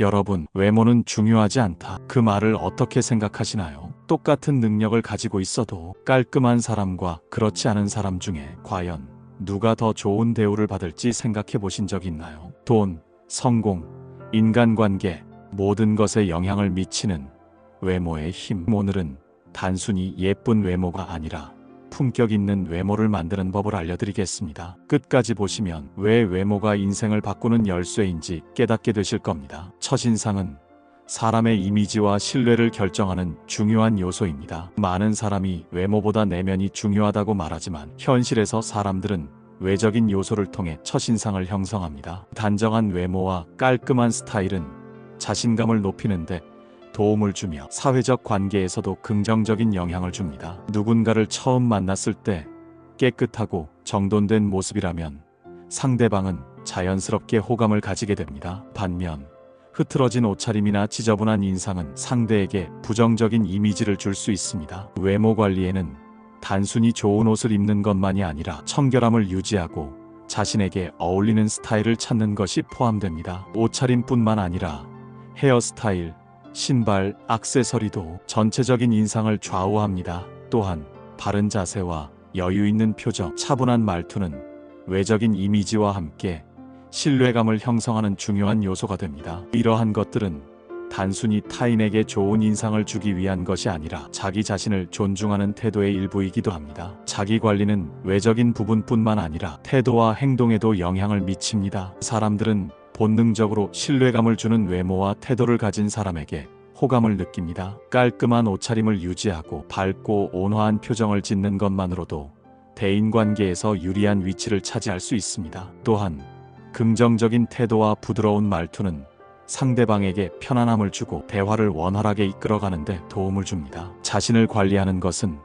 여러분, 외모는 중요하지 않다. 그 말을 어떻게 생각하시나요? 똑같은 능력을 가지고 있어도 깔끔한 사람과 그렇지 않은 사람 중에 과연 누가 더 좋은 대우를 받을지 생각해 보신 적 있나요? 돈, 성공, 인간관계, 모든 것에 영향을 미치는 외모의 힘. 오늘은 단순히 예쁜 외모가 아니라 품격 있는 외모를 만드는 법을 알려드리겠습니다. 끝까지 보시면 왜 외모가 인생을 바꾸는 열쇠인지 깨닫게 되실 겁니다. 첫인상은 사람의 이미지와 신뢰를 결정하는 중요한 요소입니다. 많은 사람이 외모보다 내면이 중요하다고 말하지만 현실에서 사람들은 외적인 요소를 통해 첫인상을 형성합니다. 단정한 외모와 깔끔한 스타일은 자신감을 높이는데 도움을 주며 사회적 관계에서도 긍정적인 영향을 줍니다. 누군가를 처음 만났을 때 깨끗하고 정돈된 모습이라면 상대방은 자연스럽게 호감을 가지게 됩니다. 반면 흐트러진 옷차림이나 지저분한 인상은 상대에게 부정적인 이미지를 줄 수 있습니다. 외모 관리에는 단순히 좋은 옷을 입는 것만이 아니라 청결함을 유지하고 자신에게 어울리는 스타일을 찾는 것이 포함됩니다. 옷차림뿐만 아니라 헤어스타일, 신발, 액세서리도 전체적인 인상을 좌우합니다. 또한 바른 자세와 여유 있는 표정, 차분한 말투는 외적인 이미지와 함께 신뢰감을 형성하는 중요한 요소가 됩니다. 이러한 것들은 단순히 타인에게 좋은 인상을 주기 위한 것이 아니라 자기 자신을 존중하는 태도의 일부이기도 합니다. 자기 관리는 외적인 부분뿐만 아니라 태도와 행동에도 영향을 미칩니다. 사람들은 본능적으로 신뢰감을 주는 외모와 태도를 가진 사람에게 호감을 느낍니다. 깔끔한 옷차림을 유지하고 밝고 온화한 표정을 짓는 것만으로도 대인 관계에서 유리한 위치를 차지할 수 있습니다. 또한 긍정적인 태도와 부드러운 말투는 상대방에게 편안함을 주고 대화를 원활하게 이끌어가는 데 도움을 줍니다. 자신을 관리하는 것은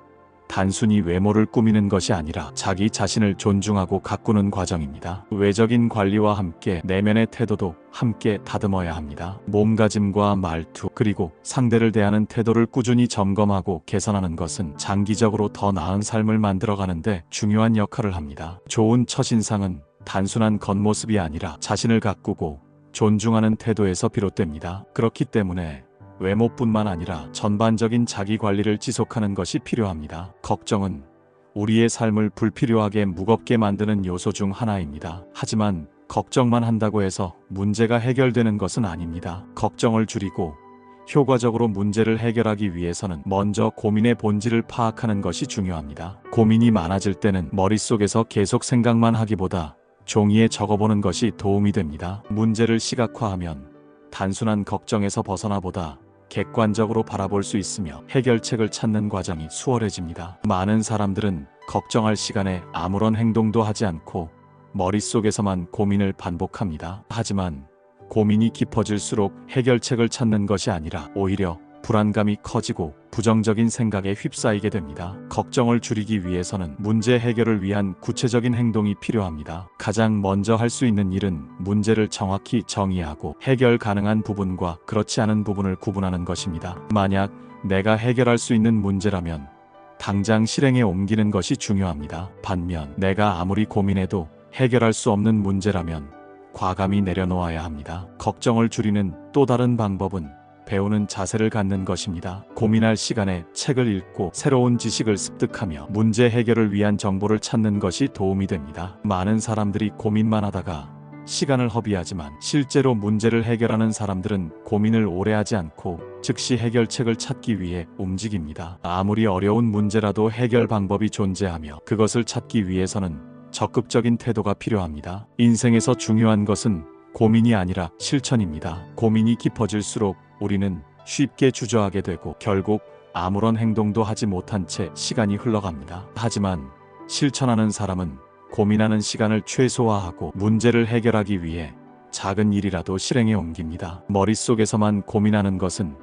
단순히 외모를 꾸미는 것이 아니라 자기 자신을 존중하고 가꾸는 과정입니다. 외적인 관리와 함께 내면의 태도도 함께 다듬어야 합니다. 몸가짐과 말투 그리고 상대를 대하는 태도를 꾸준히 점검하고 개선하는 것은 장기적으로 더 나은 삶을 만들어가는데 중요한 역할을 합니다. 좋은 첫인상은 단순한 겉모습이 아니라 자신을 가꾸고 존중하는 태도에서 비롯됩니다. 그렇기 때문에 외모뿐만 아니라 전반적인 자기 관리를 지속하는 것이 필요합니다. 걱정은 우리의 삶을 불필요하게 무겁게 만드는 요소 중 하나입니다. 하지만 걱정만 한다고 해서 문제가 해결되는 것은 아닙니다. 걱정을 줄이고 효과적으로 문제를 해결하기 위해서는 먼저 고민의 본질을 파악하는 것이 중요합니다. 고민이 많아질 때는 머릿속에서 계속 생각만 하기보다 종이에 적어보는 것이 도움이 됩니다. 문제를 시각화하면 단순한 걱정에서 벗어나보다 객관적으로 바라볼 수 있으며 해결책을 찾는 과정이 수월해집니다. 많은 사람들은 걱정할 시간에 아무런 행동도 하지 않고 머릿속에서만 고민을 반복합니다. 하지만 고민이 깊어질수록 해결책을 찾는 것이 아니라 오히려 불안감이 커지고 부정적인 생각에 휩싸이게 됩니다. 걱정을 줄이기 위해서는 문제 해결을 위한 구체적인 행동이 필요합니다. 가장 먼저 할 수 있는 일은 문제를 정확히 정의하고 해결 가능한 부분과 그렇지 않은 부분을 구분하는 것입니다. 만약 내가 해결할 수 있는 문제라면 당장 실행에 옮기는 것이 중요합니다. 반면 내가 아무리 고민해도 해결할 수 없는 문제라면 과감히 내려놓아야 합니다. 걱정을 줄이는 또 다른 방법은 배우는 자세를 갖는 것입니다. 고민할 시간에 책을 읽고 새로운 지식을 습득하며 문제 해결을 위한 정보를 찾는 것이 도움이 됩니다. 많은 사람들이 고민만 하다가 시간을 허비하지만 실제로 문제를 해결하는 사람들은 고민을 오래 하지 않고 즉시 해결책을 찾기 위해 움직입니다. 아무리 어려운 문제라도 해결 방법이 존재하며 그것을 찾기 위해서는 적극적인 태도가 필요합니다. 인생에서 중요한 것은 고민이 아니라 실천입니다. 고민이 깊어질수록 우리는 쉽게 주저하게 되고 결국 아무런 행동도 하지 못한 채 시간이 흘러갑니다. 하지만 실천하는 사람은 고민하는 시간을 최소화하고 문제를 해결하기 위해 작은 일이라도 실행에 옮깁니다. 머릿속에서만 고민하는 것은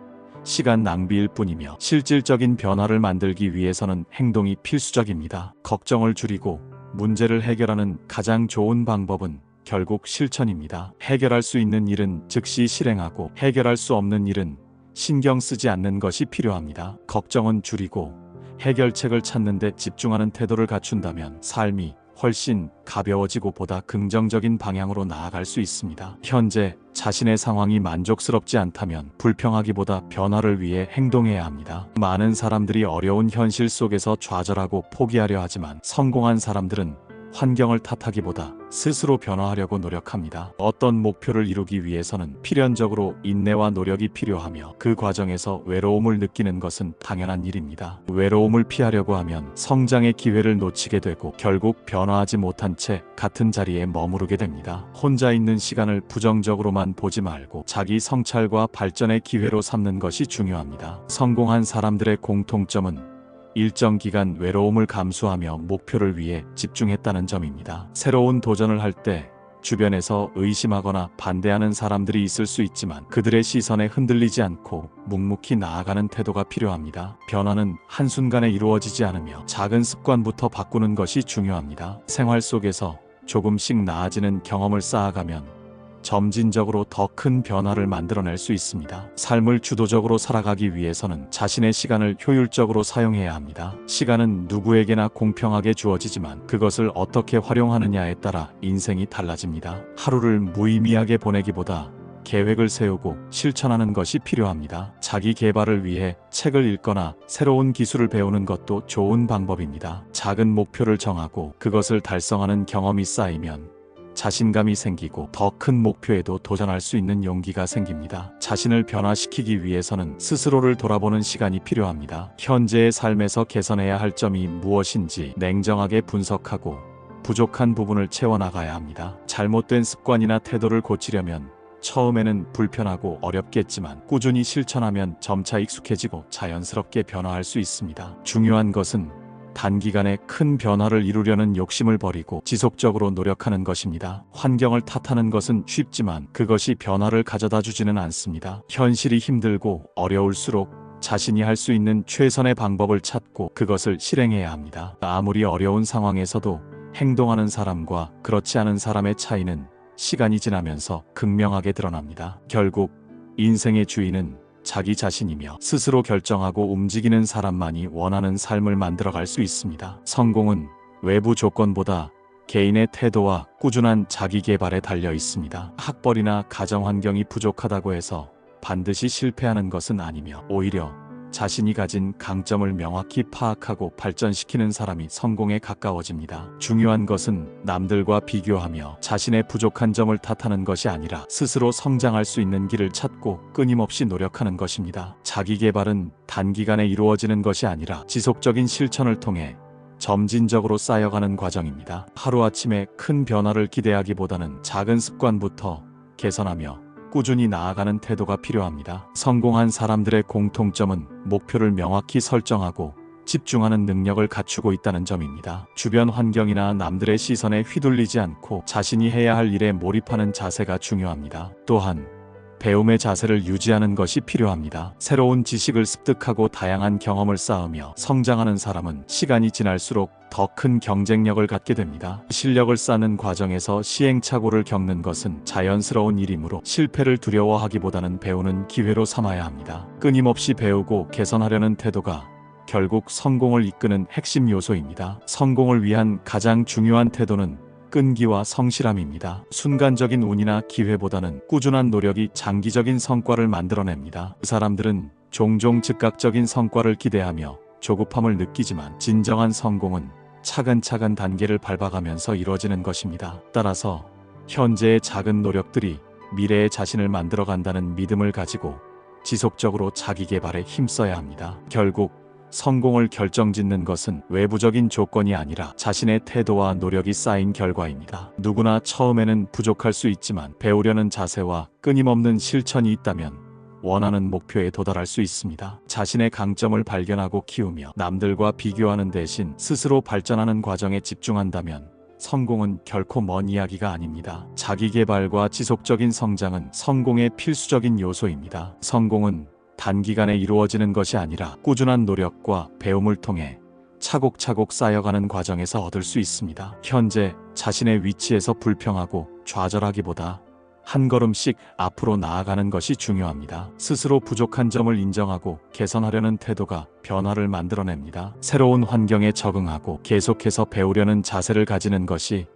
시간 낭비일 뿐이며 실질적인 변화를 만들기 위해서는 행동이 필수적입니다. 걱정을 줄이고 문제를 해결하는 가장 좋은 방법은 결국 실천입니다. 해결할 수 있는 일은 즉시 실행하고 해결할 수 없는 일은 신경 쓰지 않는 것이 필요합니다. 걱정은 줄이고 해결책을 찾는 데 집중하는 태도를 갖춘다면 삶이 훨씬 가벼워지고 보다 긍정적인 방향으로 나아갈 수 있습니다. 현재 자신의 상황이 만족스럽지 않다면 불평하기보다 변화를 위해 행동해야 합니다. 많은 사람들이 어려운 현실 속에서 좌절하고 포기하려 하지만 성공한 사람들은 환경을 탓하기보다 스스로 변화하려고 노력합니다. 어떤 목표를 이루기 위해서는 필연적으로 인내와 노력이 필요하며 그 과정에서 외로움을 느끼는 것은 당연한 일입니다. 외로움을 피하려고 하면 성장의 기회를 놓치게 되고 결국 변화하지 못한 채 같은 자리에 머무르게 됩니다. 혼자 있는 시간을 부정적으로만 보지 말고 자기 성찰과 발전의 기회로 삼는 것이 중요합니다. 성공한 사람들의 공통점은 일정 기간 외로움을 감수하며 목표를 위해 집중했다는 점입니다. 새로운 도전을 할 때 주변에서 의심하거나 반대하는 사람들이 있을 수 있지만 그들의 시선에 흔들리지 않고 묵묵히 나아가는 태도가 필요합니다. 변화는 한순간에 이루어지지 않으며 작은 습관부터 바꾸는 것이 중요합니다. 생활 속에서 조금씩 나아지는 경험을 쌓아가면 점진적으로 더 큰 변화를 만들어낼 수 있습니다. 삶을 주도적으로 살아가기 위해서는 자신의 시간을 효율적으로 사용해야 합니다. 시간은 누구에게나 공평하게 주어지지만 그것을 어떻게 활용하느냐에 따라 인생이 달라집니다. 하루를 무의미하게 보내기보다 계획을 세우고 실천하는 것이 필요합니다. 자기 개발을 위해 책을 읽거나 새로운 기술을 배우는 것도 좋은 방법입니다. 작은 목표를 정하고 그것을 달성하는 경험이 쌓이면 자신감이 생기고 더 큰 목표에도 도전할 수 있는 용기가 생깁니다. 자신을 변화시키기 위해서는 스스로를 돌아보는 시간이 필요합니다. 현재의 삶에서 개선해야 할 점이 무엇인지 냉정하게 분석하고 부족한 부분을 채워나가야 합니다. 잘못된 습관이나 태도를 고치려면 처음에는 불편하고 어렵겠지만 꾸준히 실천하면 점차 익숙해지고 자연스럽게 변화할 수 있습니다. 중요한 것은 단기간에 큰 변화를 이루려는 욕심을 버리고 지속적으로 노력하는 것입니다. 환경을 탓하는 것은 쉽지만 그것이 변화를 가져다 주지는 않습니다. 현실이 힘들고 어려울수록 자신이 할 수 있는 최선의 방법을 찾고 그것을 실행해야 합니다. 아무리 어려운 상황에서도 행동하는 사람과 그렇지 않은 사람의 차이는 시간이 지나면서 극명하게 드러납니다. 결국 인생의 주인은 자기 자신이며 스스로 결정하고 움직이는 사람만이 원하는 삶을 만들어갈 수 있습니다. 성공은 외부 조건보다 개인의 태도와 꾸준한 자기 개발에 달려 있습니다. 학벌이나 가정 환경이 부족하다고 해서 반드시 실패하는 것은 아니며 오히려 자신이 가진 강점을 명확히 파악하고 발전시키는 사람이 성공에 가까워집니다. 중요한 것은 남들과 비교하며 자신의 부족한 점을 탓하는 것이 아니라 스스로 성장할 수 있는 길을 찾고 끊임없이 노력하는 것입니다. 자기 개발은 단기간에 이루어지는 것이 아니라 지속적인 실천을 통해 점진적으로 쌓여가는 과정입니다. 하루아침에 큰 변화를 기대하기보다는 작은 습관부터 개선하며 꾸준히 나아가는 태도가 필요합니다. 성공한 사람들의 공통점은 목표를 명확히 설정하고 집중하는 능력을 갖추고 있다는 점입니다. 주변 환경이나 남들의 시선에 휘둘리지 않고 자신이 해야 할 일에 몰입하는 자세가 중요합니다. 또한 배움의 자세를 유지하는 것이 필요합니다. 새로운 지식을 습득하고 다양한 경험을 쌓으며 성장하는 사람은 시간이 지날수록 더 큰 경쟁력을 갖게 됩니다. 실력을 쌓는 과정에서 시행착오를 겪는 것은 자연스러운 일이므로 실패를 두려워하기보다는 배우는 기회로 삼아야 합니다. 끊임없이 배우고 개선하려는 태도가 결국 성공을 이끄는 핵심 요소입니다. 성공을 위한 가장 중요한 태도는 끈기와 성실함입니다. 순간적인 운이나 기회보다는 꾸준한 노력이 장기적인 성과를 만들어냅니다. 그 사람들은 종종 즉각적인 성과를 기대하며 조급함을 느끼지만 진정한 성공은 차근차근 단계를 밟아가면서 이루어지는 것입니다. 따라서 현재의 작은 노력들이 미래의 자신을 만들어간다는 믿음을 가지고 지속적으로 자기 개발에 힘써야 합니다. 결국 성공을 결정짓는 것은 외부적인 조건이 아니라 자신의 태도와 노력이 쌓인 결과입니다. 누구나 처음에는 부족할 수 있지만 배우려는 자세와 끊임없는 실천이 있다면 원하는 목표에 도달할 수 있습니다. 자신의 강점을 발견하고 키우며 남들과 비교하는 대신 스스로 발전하는 과정에 집중한다면 성공은 결코 먼 이야기가 아닙니다. 자기 개발과 지속적인 성장은 성공의 필수적인 요소입니다. 성공은 단기간에 이루어지는 것이 아니라 꾸준한 노력과 배움을 통해 차곡차곡 쌓여가는 과정에서 얻을 수 있습니다. 현재 자신의 위치에서 불평하고 좌절하기보다 한 걸음씩 앞으로 나아가는 것이 중요합니다. 스스로 부족한 점을 인정하고 개선하려는 태도가 변화를 만들어냅니다. 새로운 환경에 적응하고 계속해서 배우려는 자세를 가지는 것이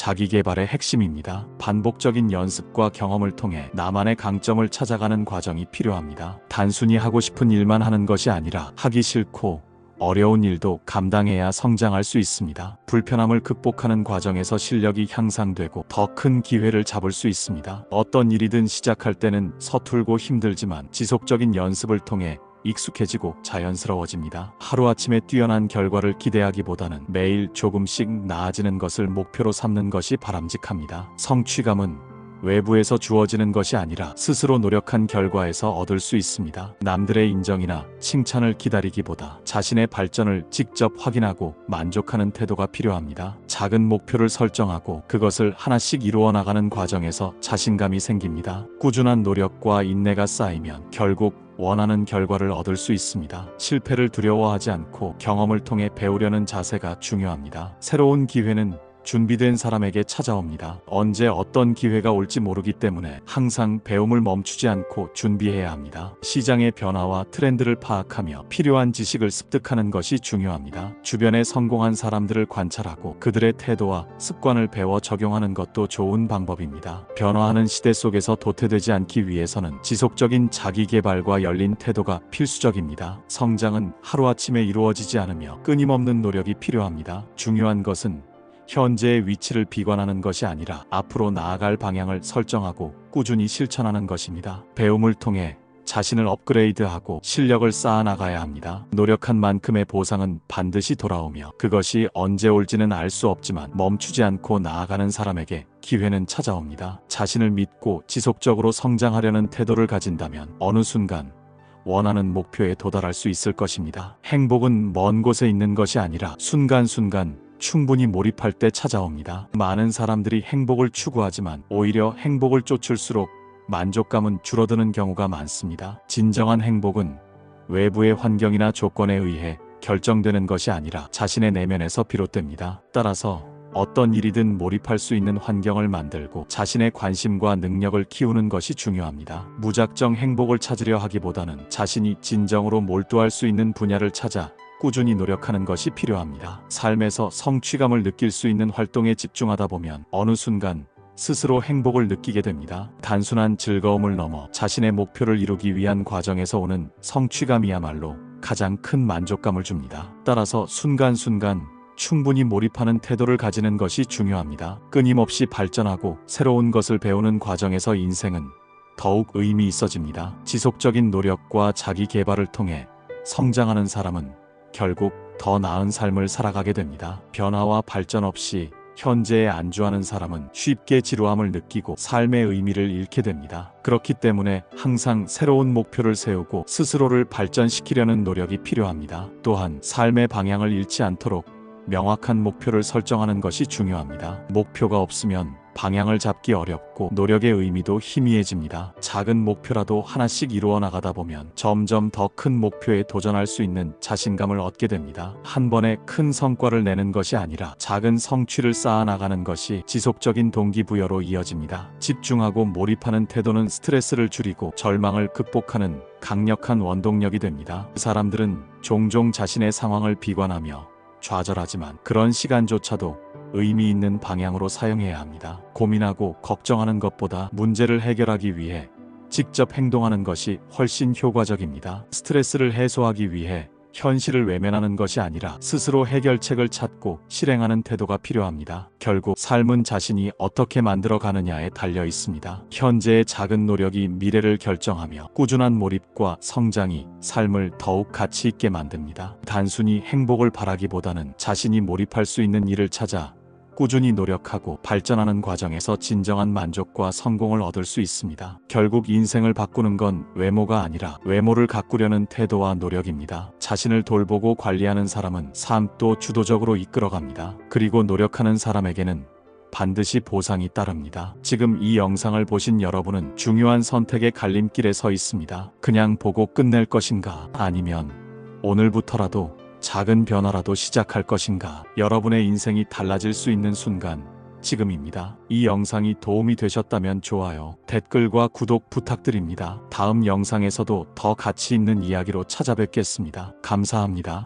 자기 개발의 핵심입니다. 반복적인 연습과 경험을 통해 나만의 강점을 찾아가는 과정이 필요합니다. 단순히 하고 싶은 일만 하는 것이 아니라 하기 싫고 어려운 일도 감당해야 성장할 수 있습니다. 불편함을 극복하는 과정에서 실력이 향상되고 더 큰 기회를 잡을 수 있습니다. 어떤 일이든 시작할 때는 서툴고 힘들지만 지속적인 연습을 통해 익숙해지고 자연스러워집니다. 하루아침에 뛰어난 결과를 기대하기보다는 매일 조금씩 나아지는 것을 목표로 삼는 것이 바람직합니다. 성취감은 외부에서 주어지는 것이 아니라 스스로 노력한 결과에서 얻을 수 있습니다. 남들의 인정이나 칭찬을 기다리기보다 자신의 발전을 직접 확인하고 만족하는 태도가 필요합니다. 작은 목표를 설정하고 그것을 하나씩 이루어 나가는 과정에서 자신감이 생깁니다. 꾸준한 노력과 인내가 쌓이면 결국 원하는 결과를 얻을 수 있습니다. 실패를 두려워하지 않고 경험을 통해 배우려는 자세가 중요합니다. 새로운 기회는 준비된 사람에게 찾아옵니다. 언제 어떤 기회가 올지 모르기 때문에 항상 배움을 멈추지 않고 준비해야 합니다. 시장의 변화와 트렌드를 파악하며 필요한 지식을 습득하는 것이 중요합니다. 주변에 성공한 사람들을 관찰하고 그들의 태도와 습관을 배워 적용하는 것도 좋은 방법입니다. 변화하는 시대 속에서 도태되지 않기 위해서는 지속적인 자기 개발과 열린 태도가 필수적입니다. 성장은 하루아침에 이루어지지 않으며 끊임없는 노력이 필요합니다. 중요한 것은 현재의 위치를 비관하는 것이 아니라 앞으로 나아갈 방향을 설정하고 꾸준히 실천하는 것입니다. 배움을 통해 자신을 업그레이드하고 실력을 쌓아나가야 합니다. 노력한 만큼의 보상은 반드시 돌아오며 그것이 언제 올지는 알 수 없지만 멈추지 않고 나아가는 사람에게 기회는 찾아옵니다. 자신을 믿고 지속적으로 성장하려는 태도를 가진다면 어느 순간 원하는 목표에 도달할 수 있을 것입니다. 행복은 먼 곳에 있는 것이 아니라 순간순간 충분히 몰입할 때 찾아옵니다. 많은 사람들이 행복을 추구하지만 오히려 행복을 쫓을수록 만족감은 줄어드는 경우가 많습니다. 진정한 행복은 외부의 환경이나 조건에 의해 결정되는 것이 아니라 자신의 내면에서 비롯됩니다. 따라서 어떤 일이든 몰입할 수 있는 환경을 만들고 자신의 관심과 능력을 키우는 것이 중요합니다. 무작정 행복을 찾으려 하기보다는 자신이 진정으로 몰두할 수 있는 분야를 찾아 꾸준히 노력하는 것이 필요합니다. 삶에서 성취감을 느낄 수 있는 활동에 집중하다 보면 어느 순간 스스로 행복을 느끼게 됩니다. 단순한 즐거움을 넘어 자신의 목표를 이루기 위한 과정에서 오는 성취감이야말로 가장 큰 만족감을 줍니다. 따라서 순간순간 충분히 몰입하는 태도를 가지는 것이 중요합니다. 끊임없이 발전하고 새로운 것을 배우는 과정에서 인생은 더욱 의미 있어집니다. 지속적인 노력과 자기 개발을 통해 성장하는 사람은 결국 더 나은 삶을 살아가게 됩니다. 변화와 발전 없이 현재에 안주하는 사람은 쉽게 지루함을 느끼고 삶의 의미를 잃게 됩니다. 그렇기 때문에 항상 새로운 목표를 세우고 스스로를 발전시키려는 노력이 필요합니다. 또한 삶의 방향을 잃지 않도록 명확한 목표를 설정하는 것이 중요합니다. 목표가 없으면 방향을 잡기 어렵고 노력의 의미도 희미해집니다. 작은 목표라도 하나씩 이루어 나가다 보면 점점 더 큰 목표에 도전할 수 있는 자신감을 얻게 됩니다. 한 번에 큰 성과를 내는 것이 아니라 작은 성취를 쌓아 나가는 것이 지속적인 동기부여로 이어집니다. 집중하고 몰입하는 태도는 스트레스를 줄이고 절망을 극복하는 강력한 원동력이 됩니다. 사람들은 종종 자신의 상황을 비관하며 좌절하지만 그런 시간조차도 의미 있는 방향으로 사용해야 합니다. 고민하고 걱정하는 것보다 문제를 해결하기 위해 직접 행동하는 것이 훨씬 효과적입니다. 스트레스를 해소하기 위해 현실을 외면하는 것이 아니라 스스로 해결책을 찾고 실행하는 태도가 필요합니다. 결국 삶은 자신이 어떻게 만들어 가느냐에 달려 있습니다. 현재의 작은 노력이 미래를 결정하며 꾸준한 몰입과 성장이 삶을 더욱 가치 있게 만듭니다. 단순히 행복을 바라기보다는 자신이 몰입할 수 있는 일을 찾아 꾸준히 노력하고 발전하는 과정에서 진정한 만족과 성공을 얻을 수 있습니다. 결국 인생을 바꾸는 건 외모가 아니라 외모를 가꾸려는 태도와 노력입니다. 자신을 돌보고 관리하는 사람은 삶도 주도적으로 이끌어갑니다. 그리고 노력하는 사람에게는 반드시 보상이 따릅니다. 지금 이 영상을 보신 여러분은 중요한 선택의 갈림길에 서 있습니다. 그냥 보고 끝낼 것인가 아니면 오늘부터라도 작은 변화라도 시작할 것인가 여러분의 인생이 달라질 수 있는 순간 지금입니다. 이 영상이 도움이 되셨다면 좋아요, 댓글과 구독 부탁드립니다. 다음 영상에서도 더 가치 있는 이야기로 찾아뵙겠습니다. 감사합니다.